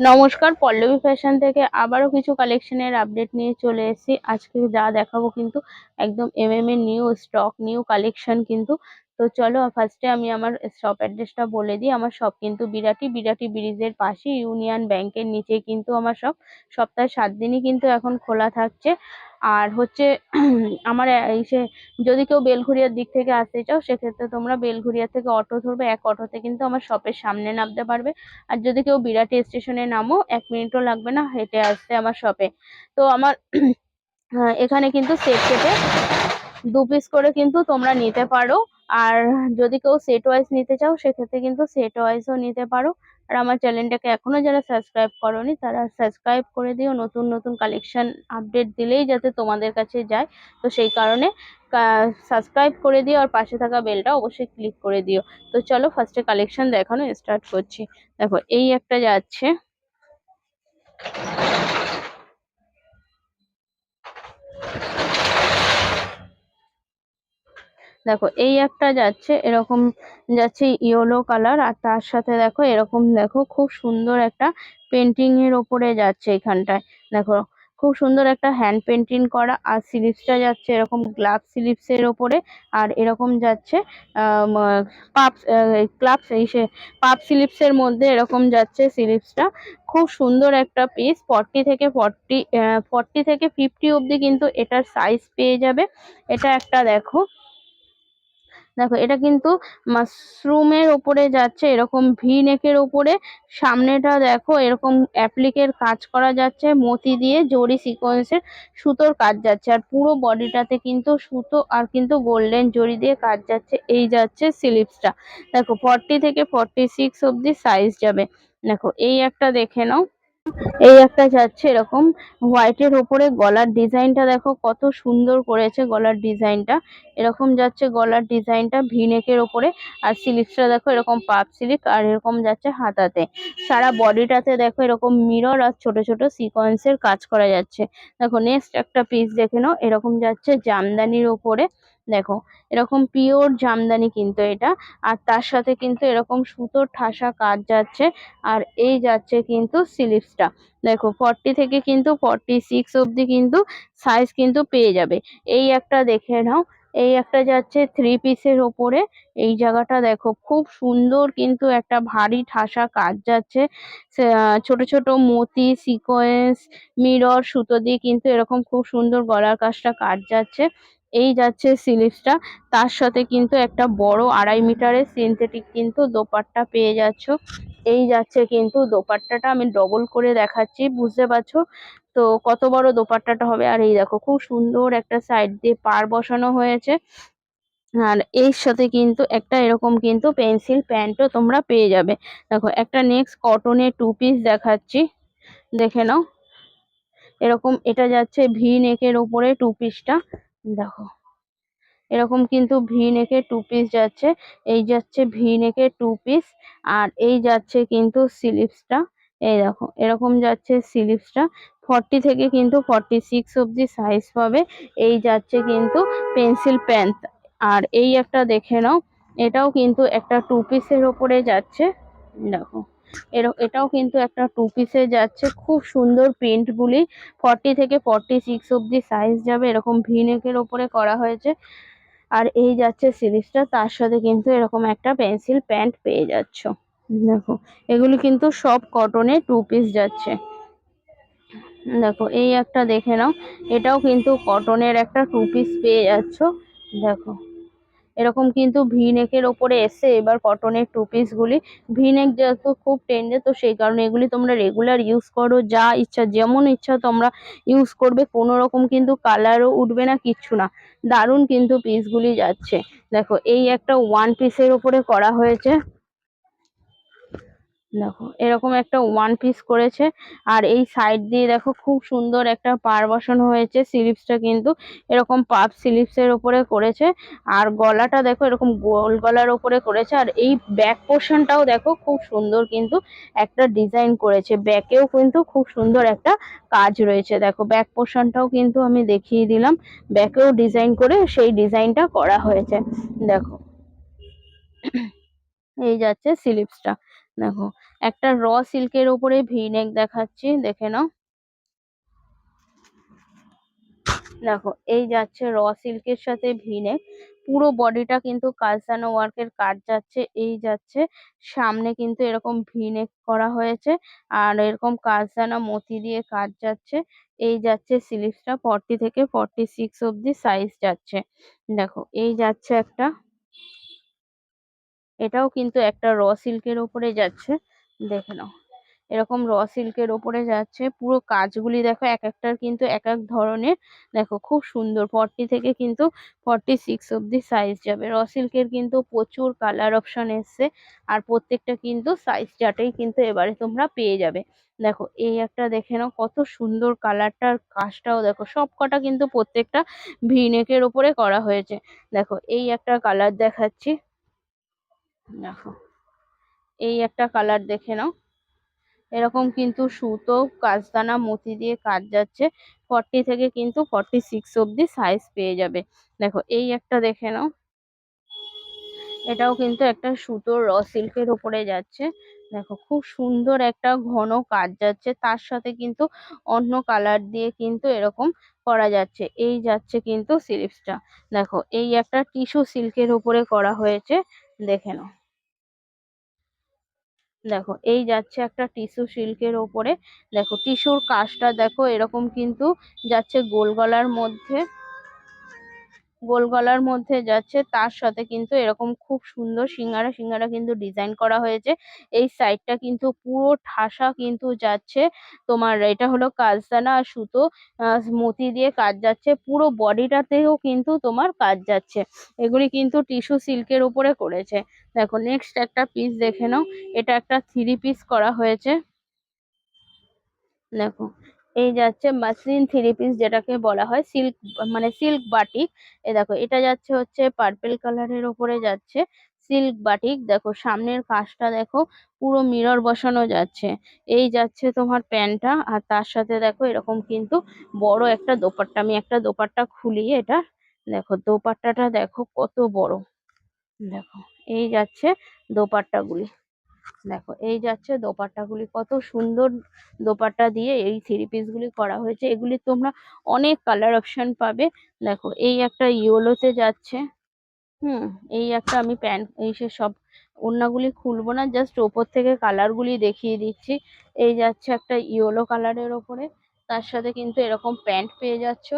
নমস্কার, পল্লবী ফ্যাশন থেকে আবারও কিছু কালেকশনের আপডেট নিয়ে চলে এসেছি। আজকে যা দেখাবো কিন্তু একদম এমএমএ এর নিউ স্টক নিউ কালেকশন কিন্তু তো চলো ফার্স্টে আমি আমার শপ অ্যাড্রেসটা বলে দিই। আমার শপ কিন্তু বিরাটি বিরাটি ব্রিজের পাশে ইউনিয়ন ব্যাংকের নিচে কিন্তু আমার শপ সপ্তাহে সাত দিনই কিন্তু এখন খোলা থাকছে। আর হচ্ছে আমার এই সে যদি কেউ বেলঘরিয়ার দিক থেকে আসতে চাও, সেক্ষেত্রে তোমরা বেলঘরিয়া থেকে অটো ধরবে। এক অটোতে কিন্তু আমার শপের সামনে নামতে পারবে। আর যদি কেউ বিরাটি স্টেশনে নামো, এক মিনিটও লাগবে না হেঁটে আসতে আমার শপে তো আমার এখানে কিন্তু সেট সেটে দু পিস করে কিন্তু তোমরা নিতে পারো। আর যদি কেউ সেট ওয়াইজ নিতে চাও, সেক্ষেত্রে কিন্তু সেট ওয়াইজও নিতে পারো। আর আমার চ্যানেলটাকে এখনও যারা সাবস্ক্রাইব করোনি, তারা সাবস্ক্রাইব করে দিও। নতুন নতুন কালেকশন আপডেট দিলেই যাতে তোমাদের কাছে যায়। তো সেই কারণে সাবস্ক্রাইব করে দিও আর পাশে থাকা বেলটা অবশ্যই ক্লিক করে দিও। তো চলো ফার্স্টে কালেকশন দেখানো স্টার্ট করছি। দেখো, এই একটা যাচ্ছে। দেখো, এই একটা যাচ্ছে, এরকম যাচ্ছে ইয়েলো কালার আর তার সাথে দেখো, এরকম দেখো, খুব সুন্দর একটা পেন্টিং এর ওপরে যাচ্ছে এখানটায়। দেখো, খুব সুন্দর একটা হ্যান্ড পেন্টিং করা, আর স্লিভসটা যাচ্ছে এরকম গ্লাভ স্লিভস এর ওপরে, আর এরকম যাচ্ছে পাপ ক্লাব পাপ স্লিভস এর মধ্যে এরকম যাচ্ছে স্লিভসটা খুব সুন্দর একটা পিস ফর্টি থেকে ফর্টি ফর্টি থেকে ফিফটি অবধি কিন্তু এটার সাইজ পেয়ে যাবে। এটা একটা দেখো দেখো, এটা কিন্তু মাশরুমের ওপরে যাচ্ছে, এরকম ভি নেকের ওপরে। সামনেটা দেখো, এরকম অ্যাপ্লিকের কাজ করা যাচ্ছে, মতি দিয়ে জরি সিকোয়েন্সের সুতোর কাজ যাচ্ছে। আর পুরো বডিটাতে কিন্তু সুতো আর কিন্তু গোল্ডেন জরি দিয়ে কাজ যাচ্ছে, এই যাচ্ছে স্লিভসটা দেখো ফর্টি থেকে ফর্টি সিক্স অব্দি সাইজ যাবে। দেখো, এই একটা দেখে নাও। এই একটা যাচ্ছে এরকম হোয়াইটের ওপরে গলার ডিজাইনটা দেখো কত সুন্দর করেছে গলার ডিজাইনটা। এরকম যাচ্ছে গলার ডিজাইনটা ভিনেকের ওপরে আর স্লিভসটা দেখো এরকম পাপ স্লিভ আর এরকম যাচ্ছে হাতাতে। সারা বডিটাতে দেখো এরকম মিরর আর ছোট ছোট সিকোয়েন্সের কাজ করা যাচ্ছে। দেখো নেক্সট একটা পিস দেখে নাও, এরকম যাচ্ছে জামদানির ওপরে। দেখো, এরকম পিওর জামদানি কিন্তু এটা। আর তার সাথে কিন্তু এরকম সুতোর ঠাসা কাজ যাচ্ছে, আর এই যাচ্ছে কিন্তু স্লিভসটা দেখো ফর্টি থেকে কিন্তু ফর্টি সিক্স অবধি কিন্তু সাইজ কিন্তু পেয়ে যাবে। এই একটা দেখে নাও, এই একটা যাচ্ছে থ্রি পিসের ওপরে। এই জায়গাটা দেখো, খুব সুন্দর কিন্তু একটা ভারী ঠাসা কাজ যাচ্ছে। ছোট ছোট মতি সিকোয়েন্স মিরর সুতো দিয়ে কিন্তু এরকম খুব সুন্দর গলার কাজটা কাজ যাচ্ছে। এই যাচ্ছে স্লিভসটা তার সাথে কিন্তু একটা বড় আড়াই মিটারের সিনথেটিক কিন্তু দোপাট্টা পেয়ে যাচ্ছ। এই যাচ্ছে কিন্তু দোপাট্টাটা আমি ডবল করে দেখাচ্ছি, বুঝতে পারছ? তো কত বড় দোপাট্টাটা হবে? আর এই দেখো, খুব সুন্দর একটা সাইড দিয়ে পার বসানো হয়েছে। আর এর সাথে কিন্তু একটা এরকম কিন্তু পেন্সিল প্যান্টও তোমরা পেয়ে যাবে। দেখো, একটা নেক্সট কটনের টু পিস দেখাচ্ছি। দেখে নাও। এরকম, এটা যাচ্ছে ভি নেকের ওপরে টু পিসটা দেখো। এরকম কিন্তু ভি নেকের টু পিস যাচ্ছে, এই যাচ্ছে ভি নেকের টু পিস আর এই যাচ্ছে কিন্তু স্লিভসটা এই দেখো, এরকম যাচ্ছে স্লিভসটা ফর্টি থেকে কিন্তু ফর্টি সিক্স অবধি সাইজ পাবে। এই যাচ্ছে কিন্তু পেন্সিল প্যান্ট আর এই একটা দেখে নাও, এটাও কিন্তু একটা টু পিসের ওপরে যাচ্ছে। দেখো। এর- এটাও কিন্তু একটা টু পিসে যাচ্ছে। খুব সুন্দর প্রিন্টগুলি ফর্টি থেকে ফর্টি সিক্স অবধি সাইজ যাবে। এরকম ভি নেকের ওপরে করা হয়েছে। আর এই যাচ্ছে সিরিজটা তার সাথে কিন্তু এরকম একটা পেন্সিল প্যান্ট পেয়ে যাচ্ছ। দেখো, এগুলি কিন্তু সব কটনের টু পিস যাচ্ছে। দেখো, এই একটা দেখে নাও। এটাও কিন্তু কটনের একটা টু পিস পেয়ে যাচ্ছ। দেখো। এরকম কিন্তু ভি নেকের ওপরে এসে এবার কটনের টু পিস গুলি। ভি নেক যেহেতু খুব টেন্ডে তো সেই কারণে এগুলি তোমরা রেগুলার ইউজ করো, যা ইচ্ছা, যেমন ইচ্ছা তোমরা ইউজ করবে। কোনো রকম কিন্তু কালারও উঠবে না, কিচ্ছু না। দারুণ কিন্তু পিসগুলি যাচ্ছে। দেখো, এই একটা ওয়ান পিসের ওপরে করা হয়েছে। দেখো, এরকম একটা ওয়ান পিস করেছে। আর এই সাইড দিয়ে দেখো, খুব সুন্দর একটা পার বসানো হয়েছে স্লিভসটা কিন্তু। এরকম পাপ স্লিভস এর উপরে করেছে। আর গলাটা দেখো, এরকম গোল গলার ওপরে করেছে। আর এই ব্যাক পোর্শনটাও দেখো, খুব সুন্দর কিন্তু একটা ডিজাইন করেছে। ব্যাকেও কিন্তু খুব সুন্দর একটা কাজ রয়েছে। দেখো ব্যাক পোর্শনটাও কিন্তু আমি দেখিয়ে দিলাম। ব্যাকেও ডিজাইন করে সেই ডিজাইনটা করা হয়েছে। দেখো, এই যাচ্ছে স্লিভসটা দেখো একটা র সিল্কের ওপরে ভি নেক দেখাচ্ছি, দেখে নাও। দেখো, এই যাচ্ছে র সিল্কের সাথে ভি নেক। পুরো বডিটা কিন্তু কালসানো ওয়ার্কের কাজ যাচ্ছে, এই যাচ্ছে। সামনে কিন্তু এরকম ভি নেক করা হয়েছে আর এরকম কালসানো মতি দিয়ে কাজ যাচ্ছে। এই যাচ্ছে স্লিভসটা ফর্টি থেকে ফর্টি সিক্স অব্দি সাইজ যাচ্ছে। দেখো, এই যাচ্ছে একটা। এটাও কিন্তু একটা র সিল্কের ওপরে যাচ্ছে। দেখে নাও। এরকম র সিল্কের ওপরে যাচ্ছে, পুরো কাজগুলি দেখো এক একটার কিন্তু এক এক ধরনের। দেখো খুব সুন্দর ফর্টি থেকে কিন্তু ফর্টি সিক্স অব্দি সাইজ যাবে র সিল্কের কিন্তু প্রচুর কালার অপশন এসছে আর প্রত্যেকটা কিন্তু সাইজ চার্টেই কিন্তু এবারে তোমরা পেয়ে যাবে। দেখো এই একটা দেখে নাও, কত সুন্দর কালারটার কাজটাও দেখো, সব কটা কিন্তু প্রত্যেকটা ভিনেকের ওপরে করা হয়েছে। দেখো এই একটা কালার দেখাচ্ছি। দেখো এই একটা কালার দেখে নাও। এরকম কিন্তু সুতো, কাজদানা, মতি দিয়ে কাজ যাচ্ছে। ফর্টি থেকে কিন্তু ফর্টি সিক্স অব্দি সাইজ পেয়ে যাবে। দেখো, এই একটা দেখে নাও। এটাও কিন্তু একটা সুতোর র সিল্কের ওপরে যাচ্ছে। দেখো, খুব সুন্দর একটা ঘন কাজ যাচ্ছে। তার সাথে কিন্তু অন্য কালার দিয়ে কিন্তু এরকম করা যাচ্ছে। এই যাচ্ছে কিন্তু স্লিভসটা দেখো, এই একটা টিস্যু সিল্কের ওপরে করা হয়েছে। দেখে নাও। দেখো, এই যাচ্ছে একটা টিস্যু সিল্কের ওপরে। দেখো টিস্যুর কাজটা দেখো, এরকম কিন্তু যাচ্ছে গোল গলার মধ্যে। গোল গলার মধ্যে যাচ্ছে তার সাথে কিন্তু এরকম খুব সুন্দর সিঙ্গারা সিঙ্গারা কিন্তু ডিজাইন করা হয়েছে। এই সাইডটা কিন্তু পুরো ঠাসা কিন্তু যাচ্ছে। তোমার এটা হলো কাজদানা আর সুতো আহ, মতি দিয়ে কাজ যাচ্ছে। পুরো বডি বডিটাতেও কিন্তু তোমার কাজ যাচ্ছে। এগুলি কিন্তু টিস্যু সিল্কের উপরে করেছে। দেখো নেক্সট একটা পিস দেখে নাও। এটা একটা থ্রি পিস করা হয়েছে। দেখো এই যাচ্ছে মাসলিন থ্রি পিস যেটাকে বলা হয়, সিল্ক মানে সিল্ক বাটিক। এ দেখো, এটা যাচ্ছে হচ্ছে পার্পেল কালারের ওপরে যাচ্ছে সিল্ক বাটিক। দেখো, সামনের কাজটা দেখো পুরো মিরর বসানো যাচ্ছে। এই যাচ্ছে তোমার প্যান্টটা আর তার সাথে দেখো এরকম কিন্তু বড় একটা দোপাট্টা। আমি একটা দোপাট্টা খুলি এটা দেখো, দোপাট্টাটা দেখো কত বড়। দেখো, এই যাচ্ছে দোপাট্টাগুলি। দেখো, এই যাচ্ছে দোপাট্টাগুলি। কত সুন্দর দোপাট্টা দিয়ে এই থ্রি পিস গুলি করা হয়েছে। এগুলি তোমরা অনেক কালার অপশন পাবে। দেখো, এই একটা ইয়েলোতে যাচ্ছে। হুম, এই একটা আমি প্যান্ট, এই সে সব ওড়নাগুলি খুলবো না, জাস্ট ওপর থেকে কালার গুলি দেখিয়ে দিচ্ছি। এই যাচ্ছে একটা ইয়েলো কালারের ওপরে। তার সাথে কিন্তু এরকম প্যান্ট পেয়ে যাচ্ছ।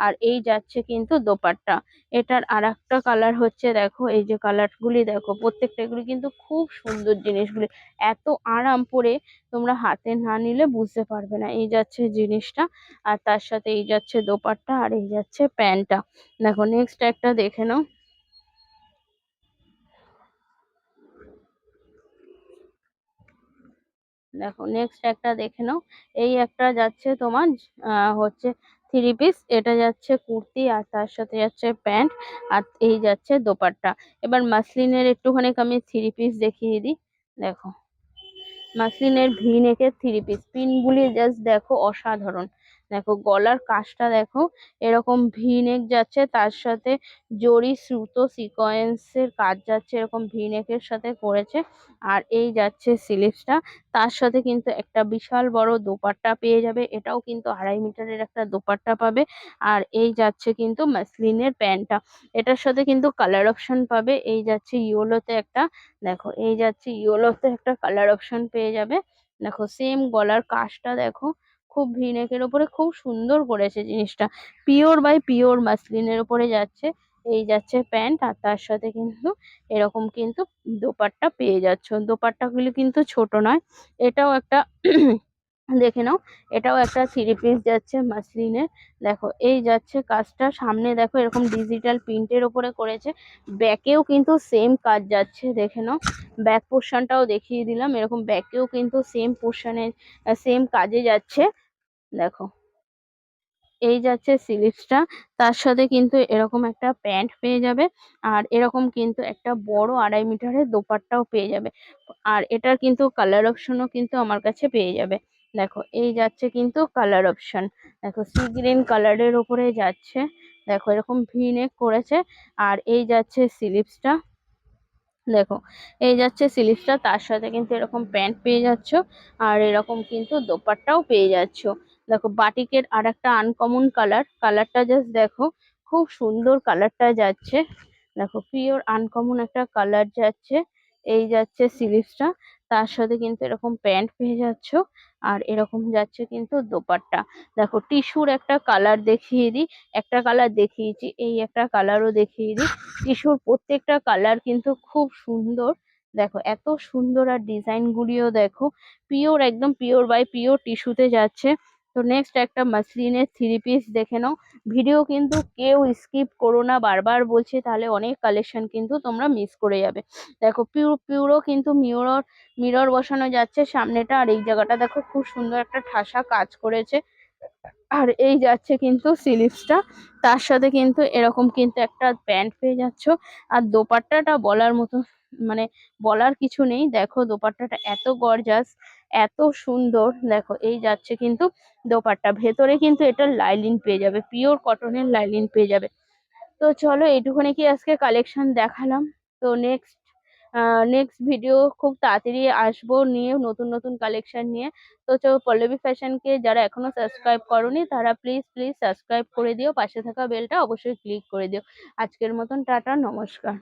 আর এই যাচ্ছে কিন্তু দোপাট্টা। এটার আর একটা কালার হচ্ছে দেখো, এই যে কালার গুলি দেখো, প্রত্যেকটা এগুলি কিন্তু খুব সুন্দর জিনিসগুলি। এত আরাম পরে তোমরা হাতে না নিলে বুঝতে পারবে না। এই যাচ্ছে জিনিসটা, আর তার সাথে এই যাচ্ছে দোপাট্টা, আর এই যাচ্ছে প্যান্টটা। দেখো নেক্সট একটা দেখে নাও। দেখো নেক্সট একটা দেখে নাও। এই একটা যাচ্ছে তোমার হচ্ছে থ্রি পিস এটা যাচ্ছে কুর্তি আর তার সাথে যাচ্ছে প্যান্ট আর এই যাচ্ছে দোপাট্টা। এবার মাসলিনের একটুখানি আমি থ্রি পিস দেখিয়ে দিই। দেখো, মাসলিনের ভি নেকের থ্রি পিস পিন পিনগুলি জাস্ট দেখো অসাধারণ। দেখো গলার কাজটা দেখো, এরকম ভি নেক যাচ্ছে, তার সাথে জরি সুতো সিকোয়েন্সের কাজ যাচ্ছে, এরকম ভি নেকের সাথে করেছে, আর এই যাচ্ছে স্লিভসটা তার সাথে কিন্তু একটা বিশাল বড় দোপাট্টা পেয়ে যাবে, এটাও কিন্তু আড়াই মিটারের একটা দোপাট্টা পাবে, আর এই যাচ্ছে কিন্তু মাসলিনের প্যান্টটা, এটার সাথে কিন্তু কালার অপশন পাবে, এই যাচ্ছে ইয়েলোতে একটা, দেখো এই যাচ্ছে ইয়েলোতে একটা কালার অপশন পেয়ে যাবে, দেখো সেম গলার কাজটা দেখো খুব ভিনেকের ওপরে খুব সুন্দর করেছে জিনিসটা। পিওর বাই পিওর মাসলিনের ওপরে যাচ্ছে, এই যাচ্ছে প্যান্ট আর তার সাথে কিন্তু এরকম কিন্তু দোপাট্টা পেয়ে যাচ্ছ। দোপাট্টাগুলি কিন্তু ছোট নয়, এটাও একটা দেখে নাও, এটাও একটা থ্রি পিস যাচ্ছে মাসলিনের দেখো, এই যাচ্ছে কাজটা। সামনে দেখো, এরকম ডিজিটাল প্রিন্টের ওপরে করেছে। ব্যাকেও কিন্তু সেম কাজ যাচ্ছে, দেখে নাও। ব্যাক পোর্শনটাও দেখিয়ে দিলাম। এরকম ব্যাকেও কিন্তু সেম পোর্শনের সেম কাজে যাচ্ছে। দেখো, এই যাচ্ছে স্লিভসটা তার সাথে কিন্তু এরকম একটা প্যান্ট পেয়ে যাবে। আর এরকম কিন্তু একটা বড় আড়াই মিটারের দোপাট্টাও পেয়ে যাবে। আর এটার কিন্তু কালার অপশনও কিন্তু আমার কাছে পেয়ে যাবে। দেখো, এই যাচ্ছে কিন্তু কালার অপশন দেখো সি গ্রিন কালারের ওপরে যাচ্ছে। দেখো, এরকম ভি নেক করেছে। আর এই যাচ্ছে স্লিভসটা দেখো, এই যাচ্ছে স্লিভসটা তার সাথে কিন্তু এরকম প্যান্ট পেয়ে যাচ্ছ। আর এরকম কিন্তু দোপাট্টাও পেয়ে যাচ্ছ। দেখো, বাটিকের আর একটা আনকমন কালার কালারটা জাস্ট দেখো, খুব সুন্দর কালারটা যাচ্ছে। দেখো পিওর আনকমন একটা কালার যাচ্ছে। এই যাচ্ছে স্লিভসটা তার সাথে কিন্তু এরকম প্যান্ট পেয়ে যাচ্ছ, আর এরকম যাচ্ছে কিন্তু দোপাট্টা। দেখো, টিস্যুর একটা কালার দেখিয়ে দিই, একটা কালার দেখিয়েছি, এই একটা কালারও দেখিয়ে দিই। টিস্যুর প্রত্যেকটা কালার কিন্তু খুব সুন্দর। দেখো, এত সুন্দর আর ডিজাইন গুলিও দেখো, পিওর, একদম পিওর বাই পিওর টিস্যুতে যাচ্ছে। তো নেক্সট একটা মাসলিনের থ্রি পিস দেখে নাও। ভিডিও কিন্তু কেউ স্কিপ করো না, বারবার বলছে, তাহলে অনেক কালেকশন কিন্তু তোমরা মিস করে যাবে। দেখো পিউ পিউরো কিন্তু মিরর মিরর বসানো যাচ্ছে সামনেটা, আর এই জায়গাটা দেখো খুব সুন্দর একটা ঠাসা কাজ করেছে। আর এই যাচ্ছে কিন্তু স্লিভসটা তার সাথে কিন্তু এরকম কিন্তু একটা প্যান্ট পেয়ে যাচ্ছ। আর দোপাট্টাটা বলার মতো মানে বলার কিছু নেই। দেখো, দোপাট্টাটা এত গর্জাস এত সুন্দর। দেখো, এই যাচ্ছে কিন্তু দোপাট্টা। ভেতরে কিন্তু এটা লাইলিন পেয়ে যাবে, পিওর কটনের লাইলিন পেয়ে যাবে। তো চলো, এইটুকুনি কি আজকে কালেকশন দেখালাম। তো নেক্সট নেক্সট ভিডিও খুব তাড়াতাড়ি আসব নিয়ে, নতুন নতুন কালেকশন নিয়ে। তো চলো, পল্লবী ফ্যাশনকে যারা এখনও সাবস্ক্রাইব করনি, তারা প্লিজ প্লিজ সাবস্ক্রাইব করে দিও। পাশে থাকা বেলটা অবশ্যই ক্লিক করে দিও। আজকের মতন টাটা, নমস্কার।